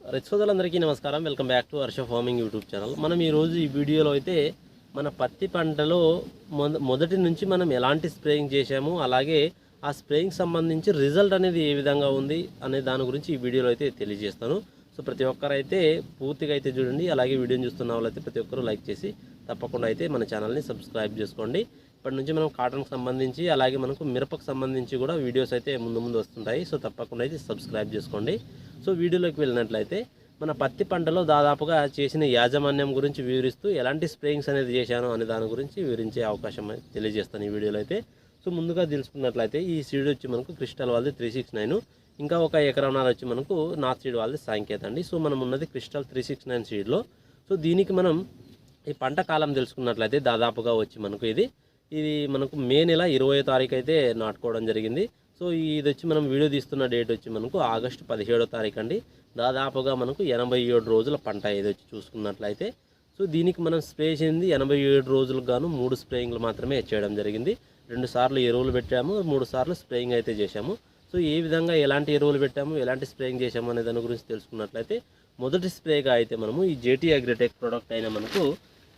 రైతు సోదరులందరికీ నమస్కారం. Welcome back to Harsha farming YouTube channel మనం ఈరోజు ఈ వీడియోలో అయితే మన పత్తి పంటలో మొదటి నుంచి మనం ఎలాంటి స్ప్రేయింగ్ చేశాము అలాగే ఆ స్ప్రేయింగ్ సంబంధించి రిజల్ట్ అనేది ఏ విధంగా ఉంది అనే దాని గురించి ఈ వీడియోలో అయితే తెలియజేస్తాను. సో ప్రతి ఒక్కరైతే పూర్తిగా అయితే చూడండి అలాగే వీడియోని చూస్తున్న వాళ్ళైతే ప్రతి ఒక్కరు లైక్ చేసి తప్పకుండా అయితే మన ఛానల్ని సబ్స్క్రైబ్ చేసుకోండి. ఇప్పటి నుంచి మనం కాటన్కి సంబంధించి అలాగే మనకు మిరపకు సంబంధించి కూడా వీడియోస్ అయితే ముందు ముందు వస్తుంటాయి. సో తప్పకుండా అయితే సబ్స్క్రైబ్ చేసుకోండి. సో వీడియోలోకి వెళ్ళినట్లయితే మన పత్తి పంటలో దాదాపుగా చేసిన యాజమాన్యం గురించి వివరిస్తూ ఎలాంటి స్ప్రేయింగ్స్ అనేది చేశాను అనే దాని గురించి వివరించే అవకాశం తెలియజేస్తాను ఈ వీడియోలో అయితే. సో ముందుగా తెలుసుకున్నట్లయితే ఈ సీడ్ వచ్చి మనకు క్రిస్టల్ వాళ్ళది త్రీ సిక్స్ నైన్ ఇంకా ఒక ఎకరంన్నర వచ్చి మనకు నార్త్ సీడ్ వాళ్ళది సాంకేత అండి. సో మనం ఉన్నది క్రిస్టల్ త్రీ సిక్స్ నైన్ సీడ్లో. సో దీనికి మనం ఈ పంట కాలం తెలుసుకున్నట్లయితే దాదాపుగా వచ్చి మనకు ఇది ఇది మనకు మే నెల ఇరవై తారీఖు అయితే నాటుకోవడం జరిగింది. సో ఇది వచ్చి మనం వీడియో తీస్తున్న డేట్ వచ్చి మనకు ఆగస్టు పదిహేడో తారీఖు అండి దాదాపుగా మనకు ఎనభై ఏడు రోజుల పంట ఇది వచ్చి చూసుకున్నట్లయితే సో దీనికి మనం స్ప్రే చేసింది ఎనభై ఏడు రోజులకు గాను మూడు స్ప్రేయింగ్లు మాత్రమే చేయడం జరిగింది. రెండు సార్లు ఎరువులు పెట్టాము మూడు సార్లు స్ప్రేయింగ్ అయితే చేశాము. సో ఏ విధంగా ఎలాంటి ఎరువులు పెట్టాము ఎలాంటి స్ప్రేయింగ్ చేశాము అనే దాని గురించి తెలుసుకున్నట్లయితే మొదటి స్ప్రేగా అయితే మనము ఈ జేటీ అగ్రిటెక్ ప్రోడక్ట్ అయిన మనకు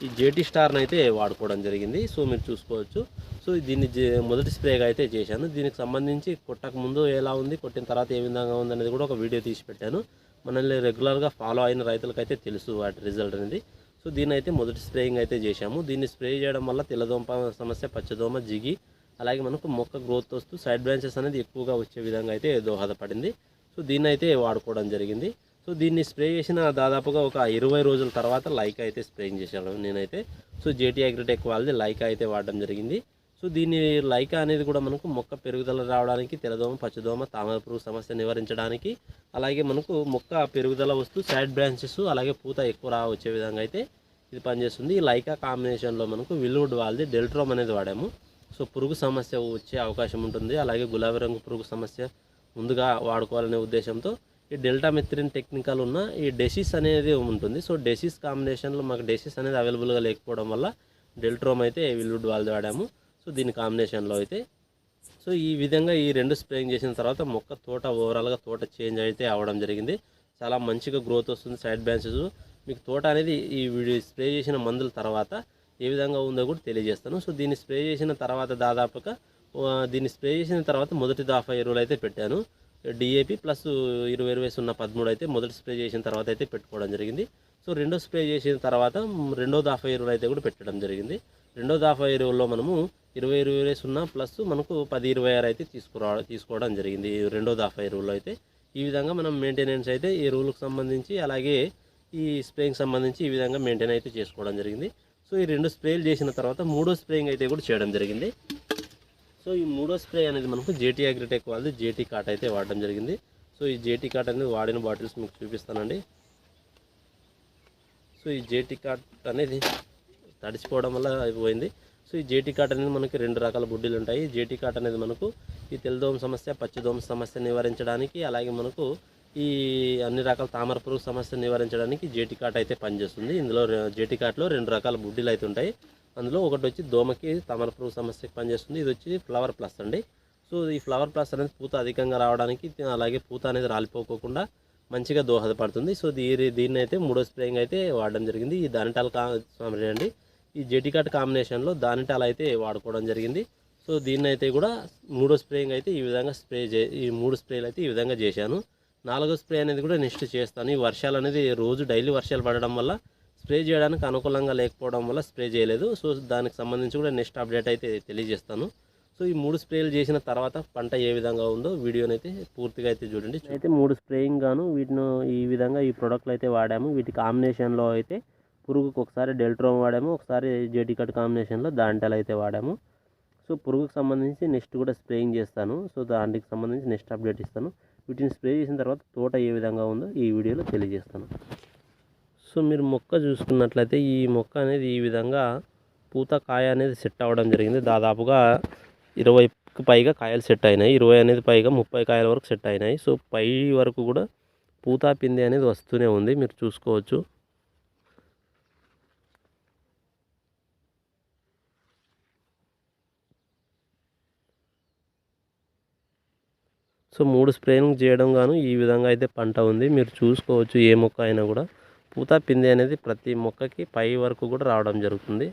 ఈ జేటీ స్టార్ని అయితే వాడుకోవడం జరిగింది. సో మీరు చూసుకోవచ్చు. సో దీన్ని జే- మొదటి స్ప్రేగా అయితే చేశాను. దీనికి సంబంధించి కొట్టక ముందు ఎలా ఉంది కొట్టిన తర్వాత ఏ విధంగా ఉంది అనేది కూడా ఒక వీడియో తీసి పెట్టాను. మనల్ని రెగ్యులర్గా ఫాలో అయిన రైతులకైతే తెలుసు వాటి రిజల్ట్ అనేది. సో దీన్ని అయితే మొదటి స్ప్రేయింగ్ అయితే చేశాము. దీన్ని స్ప్రే చేయడం వల్ల తెల్లదోమ సమస్య పచ్చదోమ జిగి అలాగే మనకు మొక్క గ్రోత్ వస్తూ సైడ్ బ్రాంచెస్ అనేది ఎక్కువగా వచ్చే విధంగా అయితే దోహదపడింది. సో దీన్ని అయితే వాడుకోవడం జరిగింది. సో దీన్ని స్ప్రే చేసిన దాదాపుగా ఒక ఇరవై రోజుల తర్వాత లైక్ అయితే స్ప్రేయింగ్ చేశాను నేనైతే సో జేటీ అగ్రిటెక్ వాళ్ళది లైక్ అయితే వాడడం జరిగింది. సో దీన్ని లైకా అనేది కూడా మనకు మొక్క పెరుగుదల రావడానికి తెల్లదోమ పచ్చదోమ తామర పురుగు సమస్య నివారించడానికి అలాగే మనకు మొక్క పెరుగుదల వస్తూ సైడ్ బ్రాంచెస్ అలాగే పూత ఎక్కువ రా వచ్చే విధంగా అయితే ఇది పనిచేస్తుంది. ఈ లైకా కాంబినేషన్లో మనకు విల్వుడ్ వాళ్ళది డెల్ట్రోమ్ అనేది వాడాము. సో పురుగు సమస్య వచ్చే అవకాశం ఉంటుంది. అలాగే గులాబీ రంగు పురుగు సమస్య ముందుగా వాడుకోవాలనే ఉద్దేశంతో ఈ డెల్టా మెత్రిన్ టెక్నికల్ ఉన్న ఈ డెసిస్ అనేది ఉంటుంది. సో డెసిస్ కాంబినేషన్లో మాకు డెసిస్ అనేది అవైలబుల్గా లేకపోవడం వల్ల డెల్ట్రోమ్ అయితే విల్వుడ్ వాళ్ళు వాడాము. సో దీని కాంబినేషన్లో అయితే. సో ఈ విధంగా ఈ రెండు స్ప్రేయింగ్ చేసిన తర్వాత మొక్క తోట ఓవరాల్గా తోట చేంజ్ అయితే అవ్వడం జరిగింది. చాలా మంచిగా గ్రోత్ వస్తుంది. సైడ్ బ్రాంచెస్ మీకు తోట అనేది ఈ వీడియో స్ప్రే చేసిన మందుల తర్వాత ఏ విధంగా ఉందో కూడా తెలియజేస్తాను. సో దీన్ని స్ప్రే చేసిన తర్వాత దాదాపుగా దీన్ని స్ప్రే చేసిన తర్వాత మొదటి దాఫా ఎరువులు అయితే పెట్టాను. డిఏపి ప్లస్ ఇరవై ఇరవై సున్నా పదమూడు అయితే మొదటి స్ప్రే చేసిన తర్వాత అయితే పెట్టుకోవడం జరిగింది. సో రెండో స్ప్రే చేసిన తర్వాత రెండో దాఫా ఎరువులు అయితే కూడా పెట్టడం జరిగింది. రెండో దాఫా ఎరువుల్లో మనము ఇరవై ఇరవై సున్నా ప్లస్ మనకు పది ఇరవై ఆరు అయితే తీసుకురా తీసుకోవడం జరిగింది రెండో దాఫా ఎరువుల్లో అయితే. ఈ విధంగా మనం మెయింటెనెన్స్ అయితే ఈ ఎరువులకు సంబంధించి అలాగే ఈ స్ప్రేయింగ్ సంబంధించి ఈ విధంగా మెయింటైన్ అయితే చేసుకోవడం జరిగింది. సో ఈ రెండు స్ప్రేలు చేసిన తర్వాత మూడో స్ప్రేయింగ్ అయితే కూడా చేయడం జరిగింది. సో ఈ మూడో స్ప్రే అనేది మనకు జేటీ అగ్రిటెక్ వాళ్ళది జేటీ కాట్ అయితే వాడడం జరిగింది. సో ఈ జేటీ కాట్ అనేది వాడిన బాటిల్స్ మీకు చూపిస్తానండి. సో ఈ జేటీ కాట్ అనేది తడిచిపోవడం వల్ల అయిపోయింది సో ఈ జేటీ కాట్ అనేది మనకి రెండు రకాల బుడ్డీలు ఉంటాయి. జేటీ కాట్ అనేది మనకు ఈ తెల్లదోమ సమస్య పచ్చదోమ సమస్య నివారించడానికి అలాగే మనకు ఈ అన్ని రకాల తామర పురుగు సమస్య నివారించడానికి జేటీ కాట్ అయితే పనిచేస్తుంది. ఇందులో జేటీ కాట్లో రెండు రకాల బుడ్డీలు అయితే ఉంటాయి. అందులో ఒకటి వచ్చి దోమకి తామర పురుగు సమస్యకి పనిచేస్తుంది. ఇది వచ్చి ఫ్లవర్ ప్లస్ అండి. సో ఈ ఫ్లవర్ ప్లస్ అనేది పూత అధికంగా రావడానికి అలాగే పూత అనేది రాలిపోకోకుండా మంచిగా దోహదపడుతుంది. సో దీ దీన్ని అయితే మూడో స్ప్రేయింగ్ అయితే వాడడం జరిగింది. ఈ దానిటాల కా అండి. ఈ జెటికాట్ కాంబినేషన్లో దానిటాల అయితే వాడుకోవడం జరిగింది. సో దీన్ని అయితే కూడా మూడో స్ప్రేయింగ్ అయితే ఈ విధంగా స్ప్రే చే ఈ మూడు స్ప్రేలు అయితే ఈ విధంగా చేశాను. నాలుగో స్ప్రే అనేది కూడా నెక్స్ట్ చేస్తాను. ఈ వర్షాలు అనేది రోజు డైలీ వర్షాలు పడడం వల్ల స్ప్రే చేయడానికి అనుకూలంగా లేకపోవడం వల్ల స్ప్రే చేయలేదు. సో దానికి సంబంధించి కూడా నెక్స్ట్ అప్డేట్ అయితే తెలియజేస్తాను. సో ఈ మూడు స్ప్రేలు చేసిన తర్వాత పంట ఏ విధంగా ఉందో వీడియోని అయితే పూర్తిగా అయితే చూడండి. అయితే మూడు స్ప్రేయింగ్ గాను వీటిని ఈ విధంగా ఈ ప్రోడక్ట్లు అయితే వాడాము. వీటి కాంబినేషన్లో అయితే పురుగుకు ఒకసారి డెల్ట్రోమ్ వాడాము. ఒకసారి జేటీ కట్ కాంబినేషన్లో దాంటలు అయితే వాడాము. సో పురుగుకు సంబంధించి నెక్స్ట్ కూడా స్ప్రేయింగ్ చేస్తాను. సో దానికి సంబంధించి నెక్స్ట్ అప్డేట్ ఇస్తాను. వీటిని స్ప్రే చేసిన తర్వాత తోట ఏ విధంగా ఉందో ఈ వీడియోలో తెలియజేస్తాను. సో మీరు మొక్క చూసుకున్నట్లయితే ఈ మొక్క అనేది ఈ విధంగా పూత కాయ అనేది సెట్ అవ్వడం జరిగింది. దాదాపుగా ఇరవైకి పైగా కాయలు సెట్ అయినాయి. ఇరవై అనేది పైగా ముప్పై కాయల వరకు సెట్ అయినాయి. సో పై వరకు కూడా పూత పిండి అనేది వస్తూనే ఉంది. మీరు చూసుకోవచ్చు. సో మూడు స్ప్రేయింగ్ చేయడం గాను ఈ విధంగా అయితే పంట ఉంది. మీరు చూసుకోవచ్చు ఏ మొక్క అయినా కూడా. పూత పిందె అనేది ప్రతి మొక్కకి పై వరకు కూడా రావడం జరుగుతుంది.